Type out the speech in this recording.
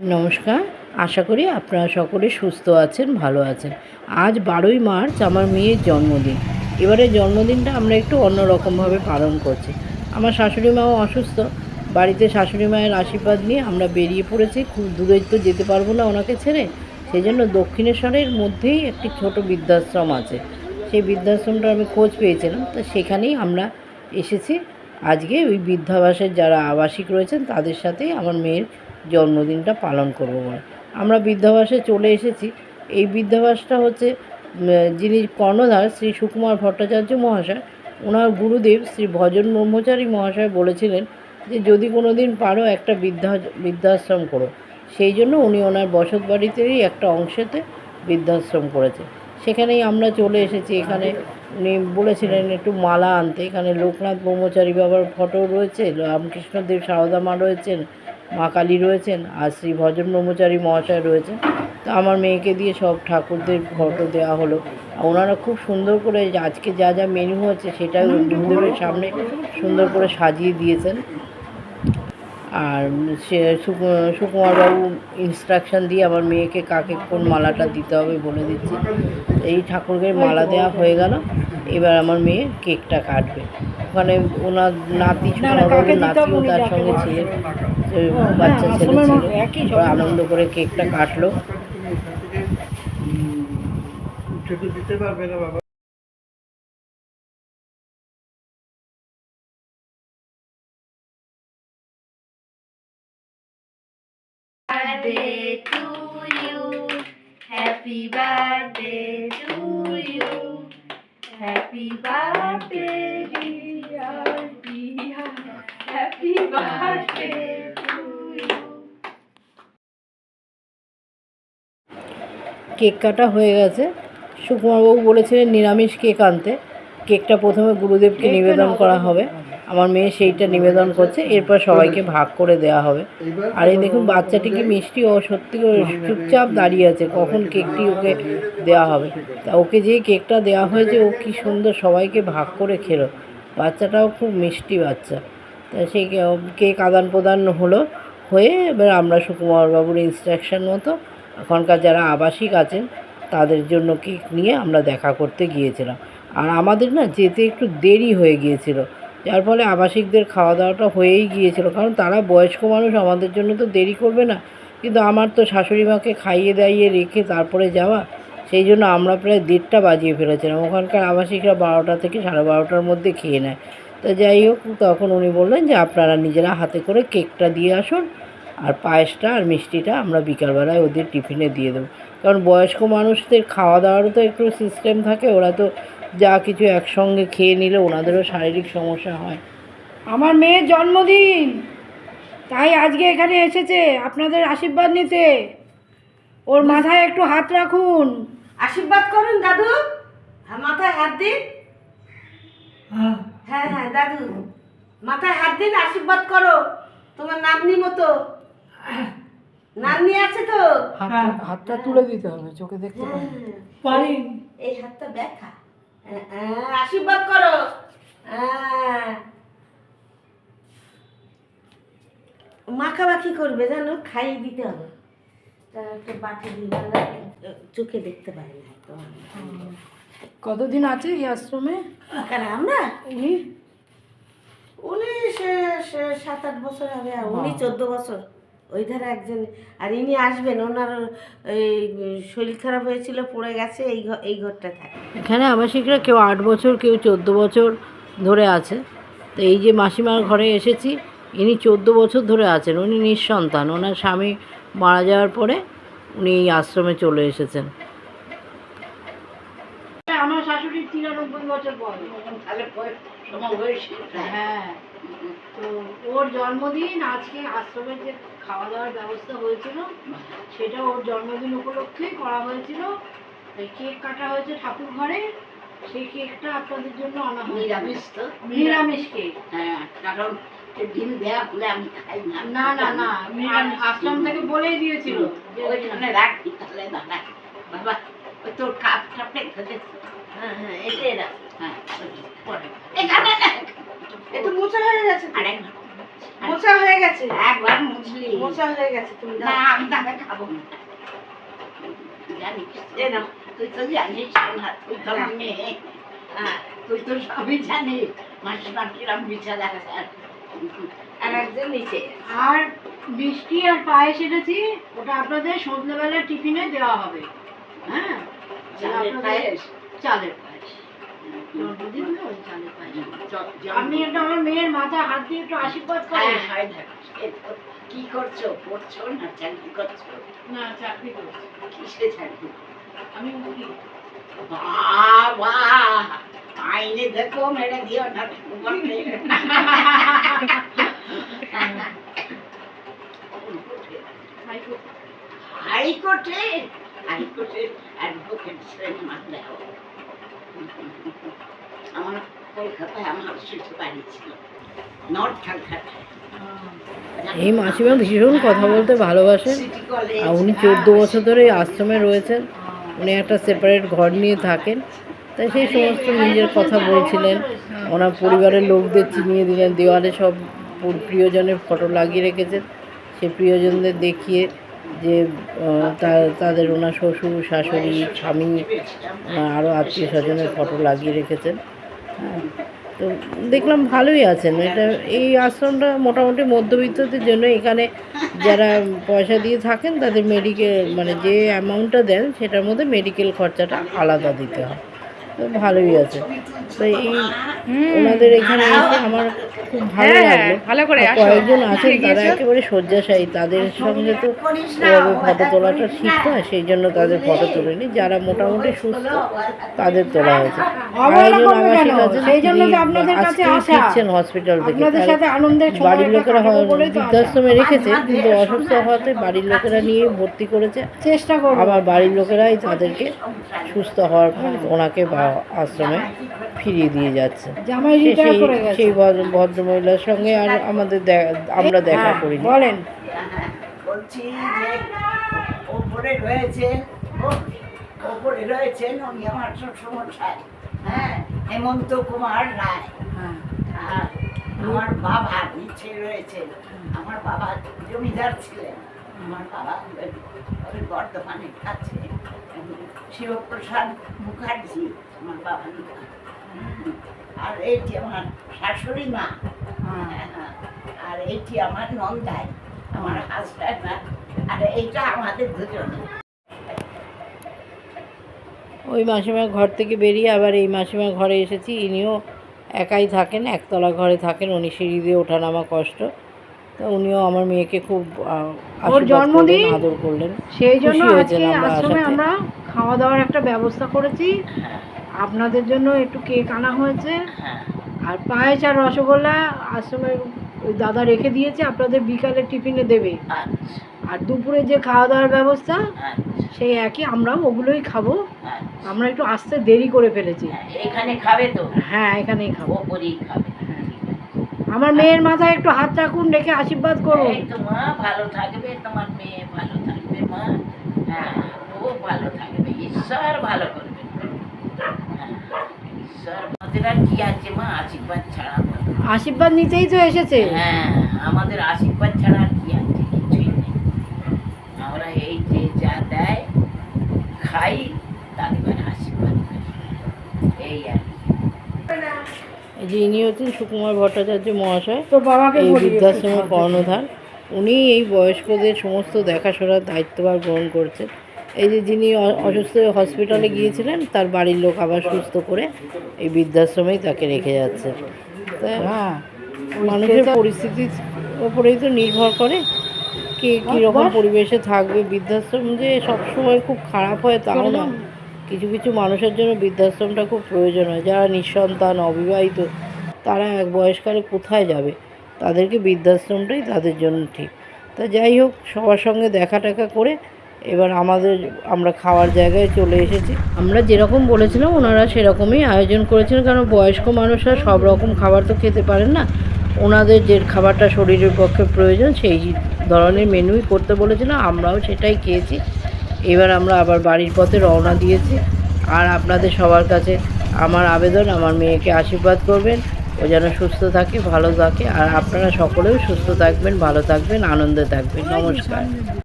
নমস্কার, আশা করি আপনারা সকলে সুস্থ আছেন, ভালো আছেন। আজ বারোই মার্চ, আমার মেয়ের জন্মদিন। এবারে জন্মদিনটা আমরা একটু অন্যরকমভাবে পালন করছি। আমার শাশুড়ি মাও অসুস্থ। বাড়িতে শাশুড়ি মায়ের আশীর্বাদ নিয়ে আমরা বেরিয়ে পড়েছি। খুব দূরে তো যেতে পারব না ওনাকে ছেড়ে। সেই জন্য দক্ষিণেশ্বরের মধ্যেই একটি ছোট বৃদ্ধাশ্রম আছে। সেই বৃদ্ধাশ্রমটা আমি খোঁজ পেয়েছিলাম। তো সেখানেই আমরা এসেছি। আজকে ওই বৃদ্ধাবাসের যারা আবাসিক রয়েছেন, তাদের সাথেই আমার মেয়ের জন্মদিনটা পালন করব বলে। আমরা বৃদ্ধাবাসে চলে এসেছি। এই বৃদ্ধাবাসটা হচ্ছে যিনি কর্ণধার শ্রী সুকুমার ভট্টাচার্য মহাশয়, ওনার গুরুদেব শ্রী ভজন ব্রহ্মচারী মহাশয় বলেছিলেন যে, যদি কোনো দিন পারো একটা বৃদ্ধা, বৃদ্ধাশ্রম করো। সেই জন্য উনি ওনার বসত বাড়িতেই একটা অংশেতে বৃদ্ধাশ্রম করেছে। সেখানেই আমরা চলে এসেছি, এখানে উনি বলেছিলেন একটু মালা আনতে, এখানে লোকনাথ ব্রহ্মচারী বাবার ফটো রয়েছে, রামকৃষ্ণদেব, সারদা মা রয়েছেন, মা কালী রয়েছেন, আর শ্রী ভজন ব্রহ্মচারী মহাশয় রয়েছেন। তো আমার মেয়েকে দিয়ে সব ঠাকুরদের ফটো দেওয়া হলো। ওনারা খুব সুন্দর করে আজকে যা যা মেনু হচ্ছে সেটা সামনে সুন্দর করে সাজিয়ে দিয়েছেন। আর সে সুকু- সুকুমারবাবু ইনস্ট্রাকশন দিয়ে আমার মেয়েকে কাকে কোন মালাটা দিতে হবে বলে দিচ্ছি এই ঠাকুরকে মালা দেওয়া হয়ে গেল এবার আমার মেয়ে কেকটা কাটবে ওখানে ওনার নাতি সুকুমারবাবুর নাতিও তার সঙ্গে ছিলেন বাচ্চা ছেলে ছিল আনন্দ করে কেকটা কাটলো দিতে পারবে না বাবা কেক কাটা হয়ে গেছে। সুকুমারবাবু বলেছিলেন নিরামিষ কেক আনতে। কেকটা প্রথমে গুরুদেবকে নিবেদন করা হবে। আমার মেয়ে সেইটা নিবেদন করছে, এরপর সবাইকে ভাগ করে দেওয়া হবে। আর এই দেখুন, বাচ্চাটি কি মিষ্টি? ও সত্যি চুপচাপ দাঁড়িয়ে আছে, কখন কেকটি ওকে দেওয়া হবে? তা ওকে যে কেকটা দেওয়া হয়েছে, ও কি সুন্দর সবাইকে ভাগ করে খেলো। বাচ্চাটাও খুব মিষ্টি বাচ্চা। তা সেই কেক আদান প্রদান হলো, হয়ে এবার আমরা সুকুমারবাবুর ইনস্ট্রাকশন মতো, এখনকার যারা আবাসিক আছেন, তাদের জন্য কেক নিয়ে আমরা দেখা করতে গিয়েছিলাম। আর আমাদের না যেতে একটু দেরি হয়ে গিয়েছিল। যার ফলে আবাসিকদের খাওয়া দাওয়াটা হয়েই গিয়েছিল। কারণ তারা বয়স্ক মানুষ, আমাদের জন্য তো দেরি করবে না। কিন্তু আমার তো শাশুড়ি মাকে খাইয়ে দাইয়ে রেখে তারপরে যাওয়া, সেই জন্য আমরা প্রায় দেড়টা বাজিয়ে ফেলেছিলাম। ওখানকার আবাসিকরা বারোটা থেকে সাড়ে বারোটার মধ্যে খেয়ে নেয়। তা যাই হোক, তখন উনি বললেন যে, আপনারা নিজেরা হাতে করে কেকটা দিয়ে আসুন, আর পায়েসটা আর মিষ্টিটা আমরা বিকালবেলায় ওদের টিফিনে দিয়ে দেবো। কারণ বয়স্ক মানুষদের খাওয়া দাওয়ারও তো একটু সিস্টেম থাকে, ওরা তো যা কিছু একসঙ্গে খেয়ে নিলে ওনাদেরও শারীরিক সমস্যা হয়। আমার মেয়ের জন্মদিন! তাই আজকে এখানে এসেছে আপনাদের আশীর্বাদ নিতে। ওর মাথায় একটু হাত রাখুন। আশীর্বাদ করুন দাদু। হ্যাঁ, মাথায় হাত দিন। হ্যাঁ। হ্যাঁ দাদু। মাথায় হাত দিন আশীর্বাদ করো। তোমার নাতনি মতো। নাতনি আছে তো? হাতটা হাতটা তুলে দিতে হবে চোখে দেখতে পারি। এই হাতটা দেখা। হ্যাঁ, হ্যাঁ, আশীর্বাদ করো। মাখামাখি করবে জানো? খাইয়ে দিতে হবে। তা একটা বাটি দিয়ে চোখে দেখতে পারি না তো কতদিন আছে এই আশ্রমে? আমরা? উনি? উনি সে- সাত আট বছর হবে আর উনি চোদ্দ বছর। ওই ধারে একজন আর ইনি আসবেন ওনার এই শরীর খারাপ হয়েছিল পড়ে গেছে এই ঘর এই ঘরটা থাকে। এখানে আবাসিকরা কেউ আট বছর কেউ চোদ্দ বছর ধরে আছে। তো এই যে মাসিমার ঘরে এসেছি ইনি চোদ্দ বছর ধরে আছেন উনি নিঃসন্তান ওনার স্বামী মারা যাওয়ার পরে উনি এই আশ্রমে চলে এসেছেন। আমার তিরানব্বই বছর বয়স হ্যাঁ। তো ওর জন্মদিন আজকে আশ্রমের যে খাওয়া দাওয়ার ব্যবস্থা হয়েছিল সেটা ওর জন্মদিন উপলক্ষে করা হয়েছিল। কেক কাটা হয়েছে ঠাকুর ঘরে। সেই কেকটা আপনাদের জন্য আনা হয় নিরামিষ তো। নিরামিষ কেক। হ্যাঁ কারণ ডিম দেওয়া হলে আমি খাই না। না না না নিরামিষ। আশ্রম থেকে বলেই দিয়েছিল। যে ওইখানে রাখি তাহলে দাদা বাবা ওই তোর কাপ কাপে খেতে হ্যাঁ হ্যাঁ হ্যাঁ এখানে একটু মোচা হয়ে গেছে আরেক মোচা হয়ে গেছে? একবার মুছলি। মোচা হয়ে গেছে তুমি না আমি তাকে খাব না। জানিস এ নাও। তুই তো জানিস না তুই তো মেয়ে হ্যাঁ। তুই তো সবই জানিস। মাসিমা কিরম বিচার আছে আর একজন নিচে আর মিষ্টি আর পায়েস এনেছি ওটা আপনাদের সন্ধ্যেবেলা টিফিনে দেওয়া হবে। হ্যাঁ? আপনাদের- চালের পায়েস। আপনি একটু আমার মেয়ের মাথায় হাত দিয়ে একটু আশীর্বাদ হ্যাঁ, করেন হয়। এ তো কি করছ? পড়ছো না চাকরি করছ? না চাকরি করছি। কিসে চাকরি? আমি বাবা আইনে দেখো মেরে দিও না। হাইকোর্ট। হাইকোর্টে। হাইকোর্টের অ্যাডভোকেট মানলে আমার কলকাতায় আমার সিটি বাড়ি ছিল। নর্থ ক্যালকাটায় এই মাসিমা ভীষণ কথা বলতে ভালোবাসেন। আর উনি চোদ্দ বছর ধরে আশ্রমে রয়েছেন। উনি একটা সেপারেট ঘর নিয়ে থাকেন। তাই সেই সমস্ত নিজের কথা বলছিলেন। ওনার পরিবারের লোকদের চিনিয়ে দিলেন। দেওয়ালে সব প্রিয়জনের ফটো লাগিয়ে রেখেছেন। সেই প্রিয়জনদের দেখিয়ে যে তাদের ওনার শ্বশুর শাশুড়ি স্বামী আরও আত্মীয় স্বজনের ফটো লাগিয়ে রেখেছেন। হ্যাঁ, তো দেখলাম ভালোই আছেন। এটা এই আশ্রমটা মোটামুটি মধ্যবিত্তদের জন্য এখানে যারা পয়সা দিয়ে থাকেন তাদের মেডিকেল মানে যে অ্যামাউন্টটা দেন সেটার মধ্যে মেডিকেল খরচাটা আলাদা দিতে হয়। তো ভালোই আছে। তো এই ওনাদের এখানে আমার খুব ভালো লাগল। ভালো করে কয়েকজন আছেন তারা একেবারে শয্যাশায়ী। তাদের সঙ্গে তো এভাবে ফটো তোলাটা ঠিক নয় সেই জন্য তাদের ফটো তোলেনি। যারা মোটামুটি সুস্থ তাদের তোলা হয়েছে। আরেকজন আবাসিক আছেন ফিরছেন হসপিটাল থেকে। বাড়ির লোকেরা। বৃদ্ধাশ্রমে রেখেছে কিন্তু অসুস্থ হওয়াতে বাড়ির লোকেরা নিয়ে ভর্তি করেছে। চেষ্টা আবার বাড়ির লোকেরাই তাদেরকে সুস্থ হওয়ার ওনাকে বা আশ্রমে ফিরিয়ে দিয়ে যাচ্ছে। সেই করে গেছে। সেই ভদ্র ভদ্রমহিলার সঙ্গে আর আমাদের আমরা দেখা হ্যাঁ, করিনি। বলেন। বলছি যে ওপরে রয়েছে ওপরে রয়েছেন উনি আমার হ্যাঁ হেমন্ত কুমার রায়। হ্যাঁ। আমার বাবা নিচে রয়েছে। আমার বাবা জমিদার ছিলেন। আমার বাবা ওই- বর্ধমানের কাছে শিবপ্রসাদ মুখার্জি আমার বাবা আর এইটি আমার শাশুড়ি মা। হ্যাঁ, আর এইটি আমার নন্দাই আমার হাজব্যান্ড আর এইটা আমাদের দুজনে। ওই মাসিমার ঘর থেকে বেরিয়ে আবার এই মাসিমার ঘরে এসেছি। ইনিও একাই থাকেন একতলা ঘরে থাকেন। উনি সিঁড়ি দিয়ে ওঠানামা কষ্ট। উনিও আমার মেয়েকে খুব আশীর্বাদ জন্মদিন? আদর করলেন। সেই জন্য আজকে আশ্রমে আমরা খাওয়া দাওয়ার একটা ব্যবস্থা করেছি। আপনাদের জন্য একটু কেক আনা হয়েছে। হ্যাঁ আর পায়েস আর রসগোল্লা আশ্রমের ওই দাদা রেখে দিয়েছে আপনাদের বিকালে টিফিনে দেবে। আচ্ছা আর দুপুরে যে খাওয়া দাওয়ার ব্যবস্থা সেই একই আমরাও ওগুলোই খাব। আমরা একটু আসতে দেরি করে ফেলেছি। এখানে খাবে তো? হ্যাঁ এখানেই খাব। ওপরেই খাবে। আমার মেয়ের মাথায় একটু হাত রাখুন রেখে আশীর্বাদ করুন। এই তো মা ভালো থাকবে তোমার মেয়ে ভালো থাকবে মা। হ্যাঁ ও ভালো থাকবে ঈশ্বর ভালো করবে। ঈশ্বর আমাদের আর কি আছে মা? আশীর্বাদ ছাড়া? আশীর্বাদ নিতেই তো এসেছে। হ্যাঁ আমাদের আশীর্বাদ ছাড়া আর কি আছে? কিছুই নেই। আমরা এই যে যা দেয় খাই তাদের আশীর্বাদ করি এই আর কি। এই যে ইনি হচ্ছেন সুকুমার ভট্টাচার্য মহাশয় তো বাবাকে এই বৃদ্ধাশ্রমের কর্ণধার। উনি এই বয়স্কদের সমস্ত দেখাশোনার দায়িত্বভার গ্রহণ করছেন। এই যে যিনি অসুস্থ হসপিটালে গিয়েছিলেন তার বাড়ির লোক আবার সুস্থ করে এই বৃদ্ধাশ্রমেই তাকে রেখে যাচ্ছে। তা হ্যাঁ মানুষের পরিস্থিতির ওপরেই তো নির্ভর করে কে কীরকম পরিবেশে থাকবে। বৃদ্ধাশ্রম যে সবসময় খুব খারাপ হয় তাও না কিছু কিছু মানুষের জন্য বৃদ্ধাশ্রমটা খুব প্রয়োজন হয়। যারা নিঃসন্তান, অবিবাহিত, তারা এক বয়সকালে কোথায় যাবে? তাদেরকে বৃদ্ধাশ্রমটাই তাদের জন্য ঠিক। তা যাই হোক, সবার সঙ্গে দেখা টেকা করে এবার আমাদের আমরা খাওয়ার জায়গায় চলে এসেছি। আমরা যেরকম বলেছিলাম, ওনারা সেরকমই আয়োজন করেছিলেন, কারণ বয়স্ক মানুষরা সব রকম খাবার তো খেতে পারেন না। ওনাদের যে খাবারটা শরীরের পক্ষে প্রয়োজন, সেই ধরনের মেনুই করতে বলেছিলাম, আমরাও সেটাই খেয়েছি। এবার আমরা আবার বাড়ির পথে রওনা দিয়েছি। আর আপনাদের সবার কাছে আমার আবেদন, আমার মেয়েকে আশীর্বাদ করবেন। ও যেন সুস্থ থাকে, ভালো থাকে। আর আপনারা সকলেও সুস্থ থাকবেন, ভালো থাকবেন, আনন্দে থাকবেন। নমস্কার।